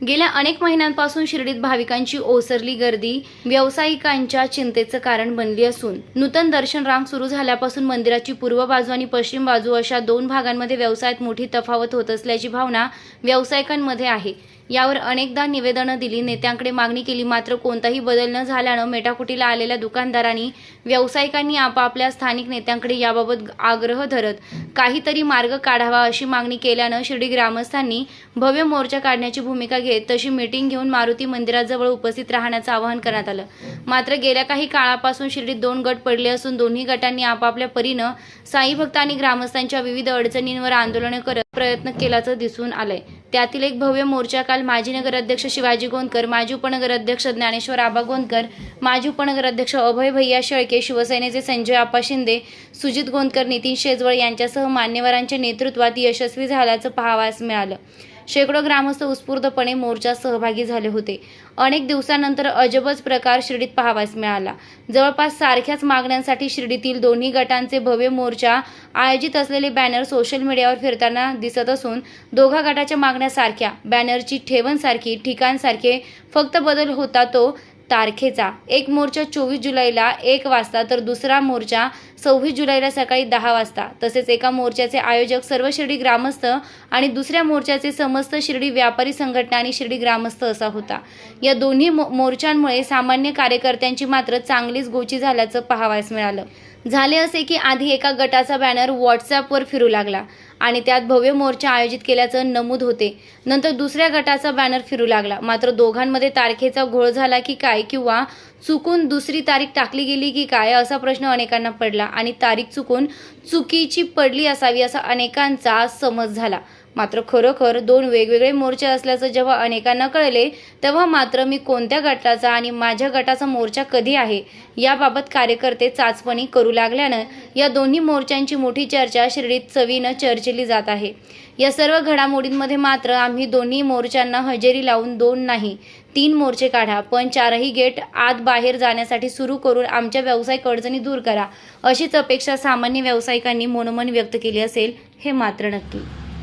गेल्या अनेक महिन्यांपासून शिर्डीत भाविकांची ओसरली गर्दी व्यावसायिकांच्या चिंतेचं कारण बनली असून नूतन दर्शन रांग सुरू झाल्यापासून मंदिराची पूर्व बाजू आणि पश्चिम बाजू अशा दोन भागांमध्ये व्यवसायात मोठी तफावत होत असल्याची भावना व्यावसायिकांमध्ये आहे. यावर अनेकदा निवेदनं दिली. नेत्यांकडे मागणी केली. मात्र कोणताही बदल न झाल्यानं मेटाकुटीला आलेल्या दुकानदारांनी व्यावसायिकांनी आपापल्या स्थानिक नेत्यांकडे याबाबत आग्रह धरत काहीतरी मार्ग काढावा अशी मागणी केल्यानं शिर्डी ग्रामस्थांनी भव्य मोर्चा काढण्याची भूमिका घेत तशी मीटिंग घेऊन मारुती मंदिराजवळ उपस्थित राहण्याचं आवाहन करण्यात आलं. मात्र गेल्या काही काळापासून शिर्डीत दोन गट पडले असून दोन्ही गटांनी आपापल्या परीनं साई भक्त आणि ग्रामस्थांच्या विविध अडचणींवर आंदोलने करत प्रयत्न केल्याचं दिसून आलंय. त्यातील एक भव्य मोर्चा काल माजी नगराध्यक्ष शिवाजी गोंदकर माजी उपनगराध्यक्ष ज्ञानेश्वर आबा गोंदकर माजी उपनगराध्यक्ष अभय भैया शेळके शिवसेनेचे संजय आप्पा शिंदे सुजित गोंदकर नितीन शेजवळ यांच्यासह मान्यवरांच्या नेतृत्वात यशस्वी झाल्याचं पाहावास मिळालं. शेकडो ग्रामस्थ उत्स्फूर्तपणे मोर्चात सहभागी झाले होते. अनेक दिवसानंतर अजबच प्रकार शिर्डीत पाहावास मिळाला. जवळपास सारख्याच मागण्यांसाठी शिर्डीतील दोन्ही गटांचे भव्य मोर्चा आयोजित असलेले बॅनर सोशल मीडियावर फिरताना दिसत असून दोघा गटाच्या मागण्या सारख्या बॅनरची ठेवणसारखी ठिकाणसारखे फक्त बदल होता तो तारखेचा. एक मोर्चा चोवीस जुलैला एक वाजता तर दुसरा मोर्चा सव्वीस जुलैला सकाळी दहा वाजता. तसेच एका मोर्चाचे आयोजक सर्व शिर्डी ग्रामस्थ आणि दुसऱ्या मोर्चाचे समस्त शिर्डी व्यापारी संघटना आणि शिर्डी ग्रामस्थ असा होता. या दोन्ही मो- मोर्चांमुळे सामान्य कार्यकर्त्यांची मात्र चांगलीच गोची झाल्याचं पाहावयास मिळालं. झाले असे की आधी एका गटाचा बॅनर व्हॉट्सॲपवर फिरू लागला आणि त्यात भव्य मोर्चा आयोजित केल्याचं नमूद होते. नंतर दुसऱ्या गटाचा बॅनर फिरू लागला. मात्र दोघांमध्ये तारखेचा घोळ झाला की काय किंवा चुकून दुसरी तारीख टाकली गेली की काय असा प्रश्न अनेकांना पडला. आणि तारीख चुकून चुकीची पडली असावी असा अनेकांचा समज झाला. मात्र खरोखर दोन वेगवेगळे मोर्चे असल्याचं जेव्हा अनेकांना कळले तेव्हा मात्र मी कोणत्या गटाचा आणि माझ्या गटाचा मोर्चा कधी आहे याबाबत कार्यकर्ते चाचपणी करू लागल्यानं या दोन्ही मोर्चांची मोठी चर्चा शिर्डीत चवीनं चर्चिली जात आहे. या सर्व घडामोडींमध्ये मात्र आम्ही दोन्ही मोर्चांना हजेरी लावून दोन नाही तीन मोर्चे काढा पण चारही गेट आत बाहेर जाण्यासाठी सुरू करून आमच्या व्यावसायिक अडचणी दूर करा अशीच अपेक्षा सामान्य व्यावसायिकांनी मनोमन व्यक्त केली असेल हे मात्र नक्की.